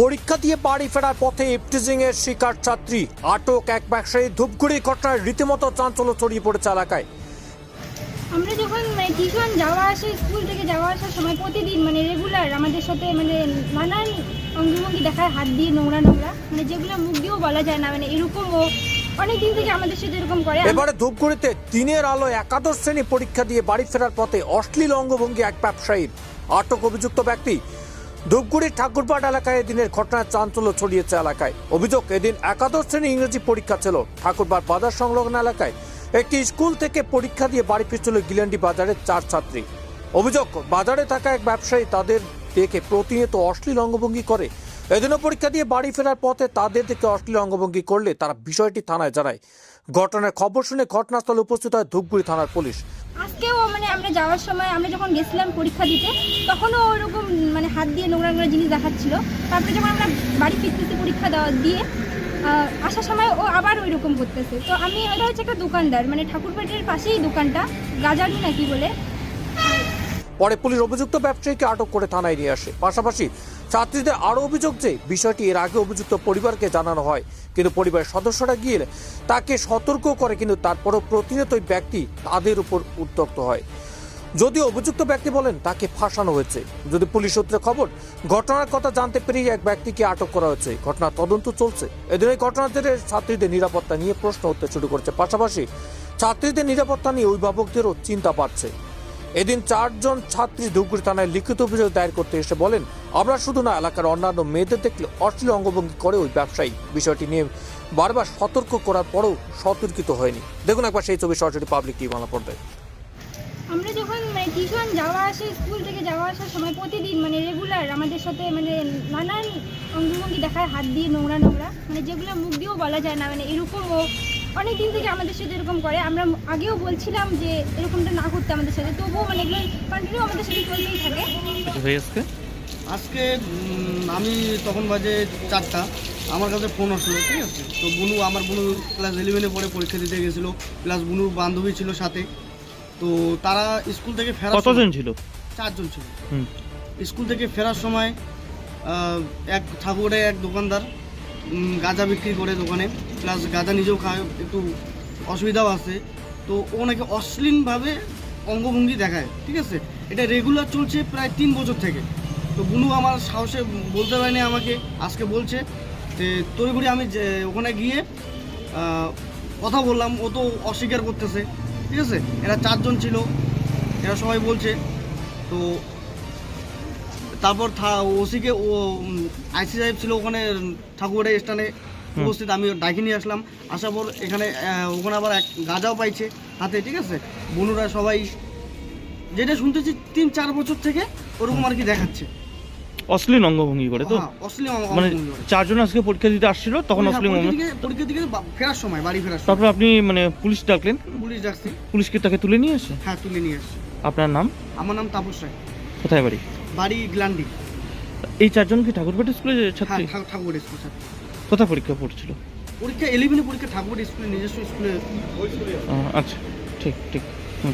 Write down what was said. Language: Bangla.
পরীক্ষা দিয়ে বাড়ি ফেরার পথে ইপটিজিং এর শিকার ছাত্রী। আটক এক ব্যবসায়ী ধূপগুড়ি ঘটনায় রীতিমতো চাঞ্চল্য ছড়িয়ে পড়েছে এলাকায়। আমরা যখন মানে টিউশন যাওয়া আসা স্কুল থেকে যাওয়া আসার সময় প্রতিদিন মানে রেগুলার আমাদের সাথে মানে নানান অঙ্গভঙ্গি দেখায় হাত দিয়ে নোংরা নোংরা মানে যেগুলো মুখ দিয়েও বলা যায় না মানে এরকম ও অনেক দিন থেকে আমাদের সাথে এরকম করে। এবারে ধূপগুড়িতে দিনের আলো একাদশ শ্রেণি পরীক্ষা দিয়ে বাড়ি ফেরার পথে অশ্লীল অঙ্গভঙ্গি এক ব্যবসায়ীর। আটক অভিযুক্ত ব্যক্তি ধূপগুড়ির ঠাকুরপাট এলাকায় এদিনের ঘটনায় চাঞ্চল্য ছড়িয়েছে এলাকায়। অভিযোগ, এদিন একাদশ শ্রেণি ইংরেজি পরীক্ষা ছিল। ঠাকুরপাট বাজার সংলগ্ন এলাকায় একটি স্কুল থেকে পরীক্ষা দিয়ে বাড়ি ফিরছিল গিলেন্ডি বাজারের চার ছাত্রী। অভিযোগ, বাজারে থাকা এক ব্যবসায়ী তাদের দেখে প্রতিনিয়ত অশ্লীল অঙ্গভঙ্গি করে। এদিনও পরীক্ষা দিয়ে বাড়ি ফেরার পথে তাদের দেখে অশ্লীল অঙ্গভঙ্গি করলে তারা বিষয়টি থানায় জানায়। ঘটনার খবর শুনে ঘটনাস্থলে উপস্থিত হয় ধূপগুড়ি থানার পুলিশ। আজকেও আমরা যাওয়ার সময় আমরা যখন গেছিলাম পরীক্ষা দিতে, তখনও ওরকম মানে হাত দিয়ে নোংরা নোংরা জিনিস দেখাচ্ছিল। তারপরে যখন আমরা বাড়ি ফিরতেছি পরীক্ষা দেওয়া দিয়ে আসার সময় ও আবার ওই রকম করতেছে। তো আমি, এটা হচ্ছে একটা দোকানদার মানে ঠাকুরপেটের পাশেই দোকানটা, গাজারি নাকি বলে। পরে পুলিশ অভিযুক্ত ব্যবসায়ীকে আটক করে থানায় নিয়ে আসে। পাশাপাশি ছাত্রীদের আরও অভিযোগ যে, বিষয়টি এর আগে অভিযুক্ত পরিবারকে জানানো হয়, কিন্তু পরিবারের সদস্যরা গিয়ে তাকে সতর্ক করে, কিন্তু তারপরও প্রতিনিয়ত ব্যক্তি তাদের উপর উত্তক্ত হয়। যদি অভিযুক্ত ব্যক্তি বলেন তাকে ফাঁসানো হয়েছে। যদি পুলিশ সূত্রে খবর, ঘটনার কথা জানতে পেরেই এক ব্যক্তিকে আটক করা হয়েছে। ঘটনার তদন্ত চলছে। এদিন এই ঘটনার জেরে ছাত্রীদের নিরাপত্তা নিয়ে প্রশ্ন উঠতে শুরু করেছে। পাশাপাশি ছাত্রীদের নিরাপত্তা নিয়ে অভিভাবকদেরও চিন্তা বাড়ছে। এদিন চারজন ছাত্রী ধূপগুড়ি থানায় লিখিত অভিযোগ দায়ের করতে এসে বলেন, আমরা শুধু না, এলাকার অন্যান্য মেয়েদের দেখলে অশ্লীল অঙ্গভঙ্গি করে ওই ব্যবসায়ী। বিষয়টি নিয়ে বারবার সতর্ক করার পরেও সতর্কিত হয়নি। দেখুন একবার সেই ছবি সরাসরি পাবলিক টিভি বাংলা পর্দায়। আমরা যখন মানে টিউশন যাওয়া আসা স্কুল থেকে যাওয়া আসার সময় প্রতিদিন মানে রেগুলার আমাদের সাথে মানে নানান অঙ্গভঙ্গি দেখায় হাত দিয়ে নোংরা নোংরা। মানে যেগুলো মুখ দিয়েও বলা যায় না মানে এরকম ও অনেক দিন থেকে আমাদের সাথে এরকম করে। আমরা আগেও বলছিলাম যে এরকমটা না করতে আমাদের সাথে তবুও মানে এগুলো কন্টিনিউ আমাদের সাথে চলতেই থাকে। আজকে? আজকে আমি তখন বাজে চারটা আমার কাছে ফোন আসলো ঠিক আছে? তো বুনু আমার বুনু ক্লাস ইলেভেনে পরে পরীক্ষা দিতে গেছিল প্লাস বুনুর বান্ধবী ছিল সাথে। তো তারা স্কুল থেকে ফেরার কতজন ছিল? চারজন ছিল। হুম। স্কুল থেকে ফেরার সময় এক ঠাকুরে এক দোকানদার গাঁজা বিক্রি করে দোকানে প্লাস গাঁজা নিজেও খায় একটু অসুবিধাও আছে। তো ও নাকি অশ্লীলভাবে অঙ্গভঙ্গি দেখায় ঠিক আছে? এটা রেগুলার চলছে প্রায় তিন বছর থেকে। তো বুনু আমার সাহসে বলতে পারেনি আমাকে আজকে বলছে যে তড়িঘড়ি আমি যে ওখানে গিয়ে কথা বললাম ও তো অস্বীকার করতেছে। ঠিক আছে? এরা চারজন ছিল। এরা সবাই বলছে। তো তারপর ওসিকে ও আইসি সাহেব ছিল ওখানে ঠাকুরের স্থানে উপস্থিত। আমি ডাকি নিয়ে আসলাম। আসার পর এখানে ওখানে আবার এক গাঁজাও পাইছে হাতে ঠিক আছে? বনুরা সবাই যেটা শুনতেছি তিন চার বছর থেকে ওরকম আর কি দেখাচ্ছে। অশ্লীল অঙ্গভঙ্গি করে তো? হ্যাঁ, অশ্লীল মানে চারজন আজকে পরীক্ষা দিতে আসছিল তখন অশ্লীল পরীক্ষা দিকে- ফেরার সময় বাড়ি ফেরার তারপর আপনি মানে পুলিশ ডাকলেন। পুলিশ ডাকছে। পুলিশকে তাকে তুলে নিয়ে আসে? হ্যাঁ তুলে নিয়ে আসে। আপনার নাম? আমার নাম তাপস রায়। কোথায় বাড়ি? বাড়ি গ্লান্ডি। এই চারজন কি ঠাকুরবাটি স্কুলে হ্যাঁ ছাত্রী? ঠা- স্কুল ছাত্র। কোথায় পরীক্ষা পড়ছিল? পরীক্ষা ইলেভেনে পরীক্ষা ঠাকুর স্কুলে নিজস্ব স্কুলে। আহ, আচ্ছা ঠিক ঠিক। হুম।